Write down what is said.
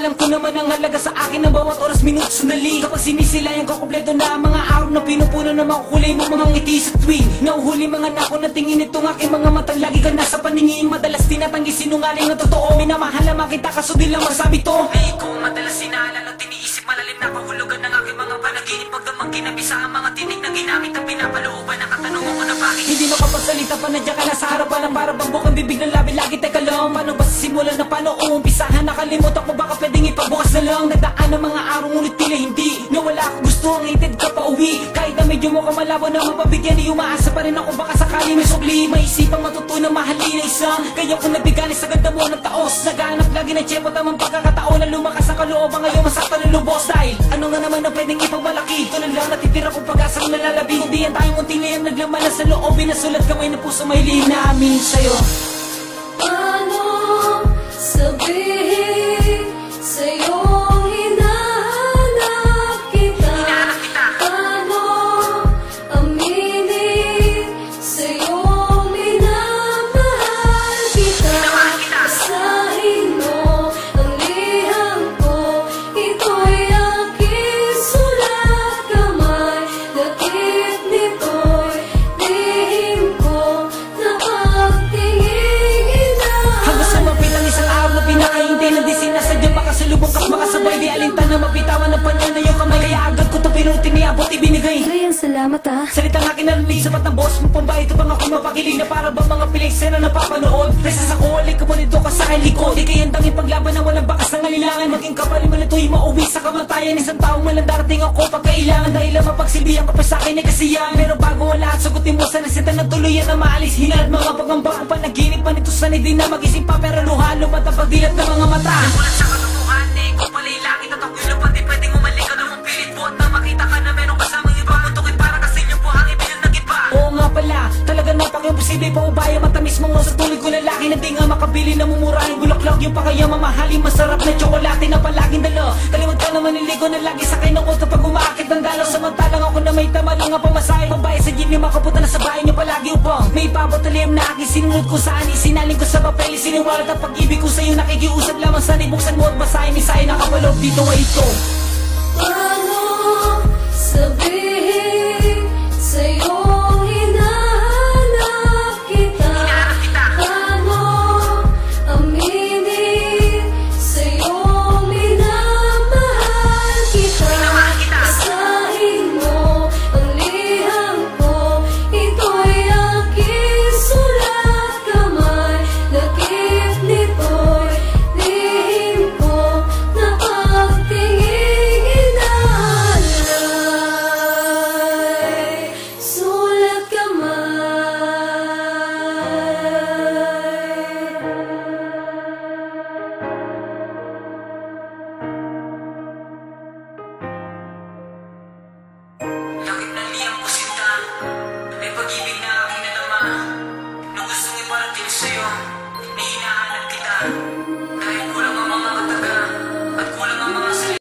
alam ko naman ang halaga sa akin ng bawat oras, minuto, sandali Kapag sinisilayan ko kompleto na mga araw na pinupuno ng mga kulay mo mga ngiti sa tuwing Nauhuli mga nako na tingin itong aking mga matang lagi ka nasa paningin. Madalas tinatanggi sinungaling na totoo. Minamahal na makita kaso di lang masabi to. Ay ko madalas sinaalala tiniisip malalim na kahulugan ng aking mga panaginip. Pag damang kinabi sa ang mga tinig na ginamit ang pinapalooban ng katanungan ko na bakit? Hindi makapagsalita pa nandiyan ka na sa harapan para bang bukang bibig ng labi lagi teka lang Paano ba simulan na paano uumpisahan? Nakalimutan ko baka pwedeng ipagbukas na lang. Nagdaan ng mga araw ngunit tila hindi. Nawala ako gusto ang hatid ka pa uwi. Kahit na medyo ka malabo na mapabigyan Di umaasa pa rin ako. Baka sakali may sukli Maisipang matutunang mahalin na isang Kaya kung nabigani sa ganda mo ng taos Naghanap lagi ng tiyempo tamang pagkakataon Na lumakas ang kalooban ngayon masaktan ng lubos. Dahil ano nga naman ang pwedeng ipagmalaki? Tulad lang natitira kong pag-asang nalalabi. Hindi yan tayong unting liyam naglaman na sa loob. Binasulat kamay ng puso may lihim namin sa'yo Te Makasabay Di alintan na mapitawan ng panya na yung kamay Kaya agad ko ito pinuti niabot ibinigay. Ryan, salamat ah. Salitang akin narinig sa matang boss mo pamba Ito bang ako mapakilig na para bang mga piling na napapanood. Presas ako, alik ka nito ka sa akin likod. Di kayang tanging paglaban na walang bakas ng alilangan Maging kapal mo nito'y mauwi sa kamatayan. Isang taong malang darating ako pagkailangan Dahil ang mapagsilbihan ka pa sa akin ay kasiyahan. Pero bago ang lahat, sagutin mo sa nasita na tuluyan na maalis. Hinalad mga pagamba ang panaginip pa nito sanay din na magising pa. Pero luhalo ba't ang pagdilat ng mga mata. Mulat sa napaka-imposible pa ubaya Matamis mga sa tulad ko lalaki na di nga makabili. Na mumurahin Bulaklak yung pa kaya mamahalin Masarap na tsokolate na palaging dalo Kalimut ka naman niligo na lagi sa ng uto Pag umaakit ng dalaw. Samantalang ako na may tama lang nga pamasahe Babae sa gym yung makapunta na sa bahay niyo palagi upang May papatulim na aking sinunod ko saan Isinaling ko sa papel. Siniwalat ang pag-ibig ko sa'yo Nakikiusap lamang sa buksan mo at basahin Misahin nakapaloob dito ay ito